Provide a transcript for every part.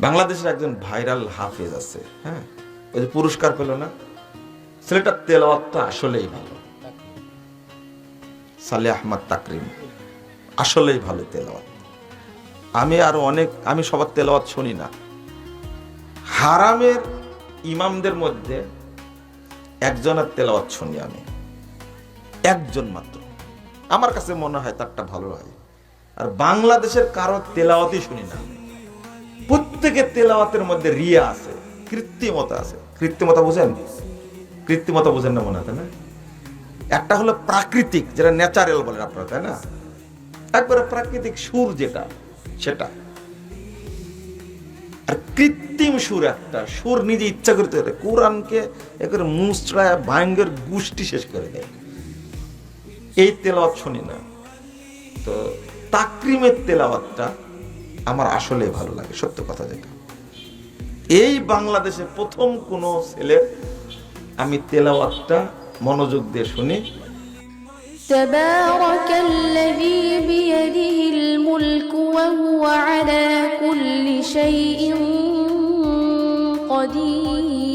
বাংলাদেশের একজন ভাইরাল হাফেজ আছে হ্যাঁ? ওই যে পুরস্কার পেল না? ছেলেটার তেলাওয়াতটা আসলেই ভালো। সালে আহমদ তাকরিম, আসলেই ভালো তেলাওয়াত। আমি আরও অনেক, আমি সবার তেলাওয়াত শুনি না। হারামের ইমামদের মধ্যে একজনের তেলাওয়াত শুনি আমি। একজন মাত্র। আমার কাছে মনে হয় তারটা ভালো হয়। আর বাংলাদেশের কারও তেলাওয়াতই শুনি না আমি। প্রত্যেকের তেলাওয়াতের মধ্যে রিয়া আছে, কৃত্রিমতা আছে। কৃত্রিমতা বুঝেন? কৃত্রিমতা বুঝেন না মনে হয় না? একটা হলো প্রাকৃতিক, যেটা ন্যাচারাল বলেন আপনারা, তাই না? একবারে প্রাকৃতিক সুর যেটা, সেটা। আর কৃত্রিম সুর একটা, সুর নিজে ইচ্ছা করতে পারে কোরআনকে একেবারে মুসড়ায় ভাঙ্গের গুষ্টি শেষ করে দেয়। এই তেলাওয়াত শুনি না। তো তাকরিমের তেলাওয়াতটা আমার আসলে ভালো লাগে সত্য কথা যেটা এই বাংলাদেশে প্রথম কোন ছেলে আমি তেলাওয়াতটা মনোযোগ দিয়ে শুনি تبارك الذي بيده الملك وهو على كل شيء قدير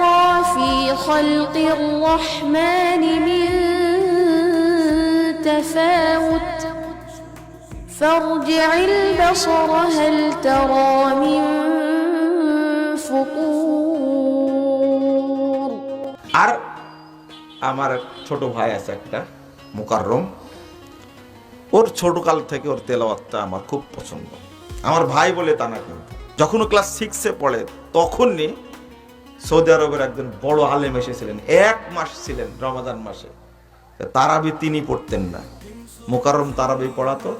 خلق الرحمن من تفاوت فارجع البصر هل ترى من فطور আর আমার এক ছোট ভাই আছে একটা মুকাররম ওর ছোটকাল থেকে ওর তেলাওয়াতটা আমার খুব পছন্দ আমার ভাই বলে তা না কিন্তু যখন ও ক্লাস সিক্সে পড়ে তখনই সৌদি আরবের একজন বড় আলেম এসেছিলেন, এক মাস ছিলেন রমাদান মাসে। তারাবি তিনি পড়তেন না। মোকারম তারাবি পড়াতো,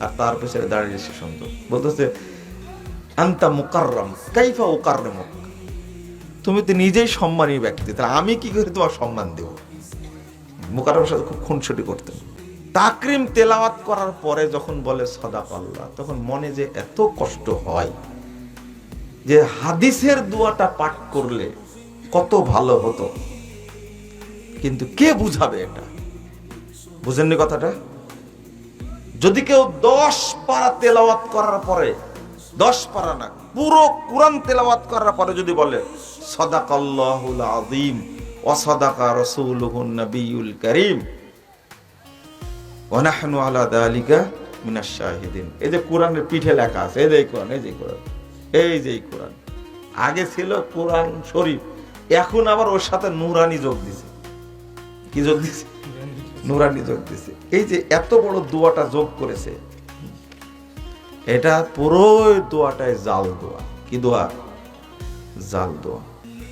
আর তার পেছনে দাঁড়িয়ে সে শুনতো। বলতেছে, আন্তা মুকাররম, কাইফা উকাররমক? তুমি তো নিজেই সম্মানী ব্যক্তি তাহলে আমি কি করে তোমার সম্মান দেব? মুকাররমের সাথে খুব খুনসুটি করতেন। তাকরিম তেলাওয়াত করার পরে যখন বলে সদাক আল্লাহ তখন মনে যে এত কষ্ট হয়। যে হাদিসের দুয়াটা পাঠ করলে কত ভালো হতো। কিন্তু কে বুঝাবে এটা? বুঝেননি কথাটা? যদি কেউ দশ পারা তেলাওয়াত করার পরে, দশ পারা না, পুরো কোরআন তেলাওয়াত করার পরে যদি বলে সদাকাল্লাহুল আযীম ওয়াসাদাকা রাসূলুহুন নবিয়ুল কারীম ওয়া নাহনু আলা যালিকা মিনাশ এই যে কোরআনের পিঠে লেখা আছে, এই যে কোরআন, এই যে কোরআন। এই যে কোরআন। আগে ছিল কোরআন শরীফ, এখন আবার ওর সাথে নুরানি যোগ দিছে। কি যোগ দিছে? নুরানি যোগ দিছে। এই যে এত বড় দোয়াটা যোগ করেছে, এটা পুরো দোয়াটায় জাল দোয়া। কি দোয়া? জাল দোয়া।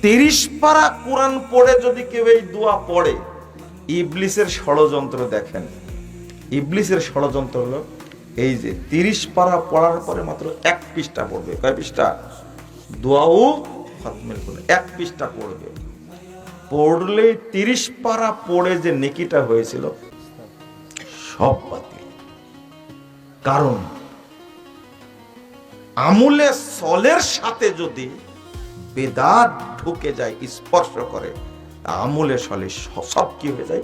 তিরিশ পারা কোরআন পড়ে যদি কেউ এই দোয়া পড়ে, ইবলিসের ষড়যন্ত্র দেখেন। ইবলিসের ষড়যন্ত্র হলো এই যে তিরিশ পারা পড়ার পরে মাত্র এক পৃষ্ঠা পড়বে। কয় পৃষ্ঠা? দোয়াও খতমের করে এক পৃষ্ঠা পড়বে। পড়লে তিরিশ পারা পড়ে যে নেকিটা হয়েছিল, সব বাতিল। কারণ, আমুলে সলের সাথে যদি বেদাত ঢুকে যায়, স্পর্শ করে আমুলে সলে সব কি হয়ে যায়?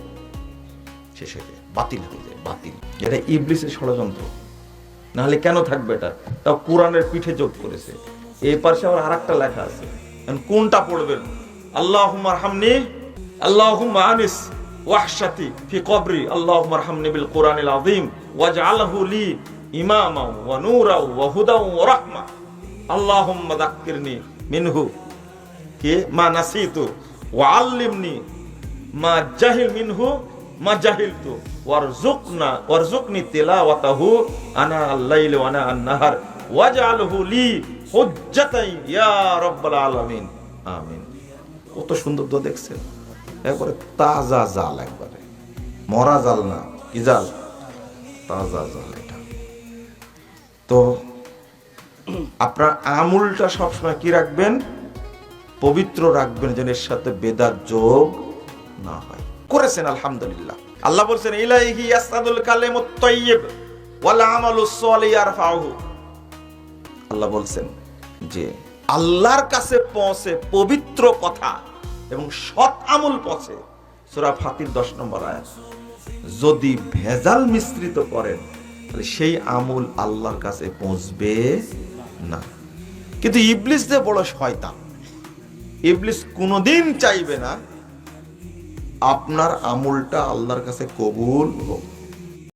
শেষ হয়ে যায়। বাতিল হয়ে যায়, বাতিল। এটা ইবলিসের ষড়যন্ত্র। নাহলে কেন থাকবে এটা? তাও কোরআনের পিঠে যোগ করেছে। এই পাশে আবার আর একটা লেখা আছে। কোনটা পড়বেন আল্লাহ হামনি আল্লাহ আনিস, ওয়াহশাতি ফি কবরি আল্লাহ হামনি বিল কোরআনিল আযীম, ওয়াজআলহু লি ইমামা ওয়া নূরা ওয়া হুদা ওয়া মিনহু। কি? মা নাসিতু। ওয়া আল্লিমনি মা জাহিল মিনহু মা জাহিলতু ওয়ারজুকনা ওয়ারজুকনি তিলাওয়াতাহু, আনা আল-লাইলি ওয়া আনা আন-নাহার, ওয়াজআলহু লি হুজ্জাতাই ইয়া রাব্বাল আলামিন। আমিন। কত সুন্দর দোয়া দেখছেন। একবারে তাজা জাল একবারে। মরা জাল না, কি জাল? তাজা জাল এটা। তো আপনার আমুলটা সবসময় কি রাখবেন? পবিত্র রাখবেন যেন এর সাথে বেদার যোগ না হয়। করেছেন, আলহামদুলিল্লাহ। আল্লাহ বলছেন, ইলাইহি ইয়াসআদুল কালিমুত তাইয়্যিব ওয়াল আমালুস সালিহ ইয়ারফাউহু। আল্লাহ বলছেন যে, আল্লাহর কাছে পৌঁছে পবিত্র কথা এবং সৎ আমল পৌঁছে সূরা ফাতির 10 নম্বর আয়াত। যদি ভেজাল মিশ্রিত করেন, তাহলে সেই আমল আল্লাহর কাছে পৌঁছবে না। কিন্তু ইবলিস যে বড় শয়তান, ইবলিস কোনোদিন চাইবে না আপনার আমুলটা আল্লাহর কাছে কবুল হোক।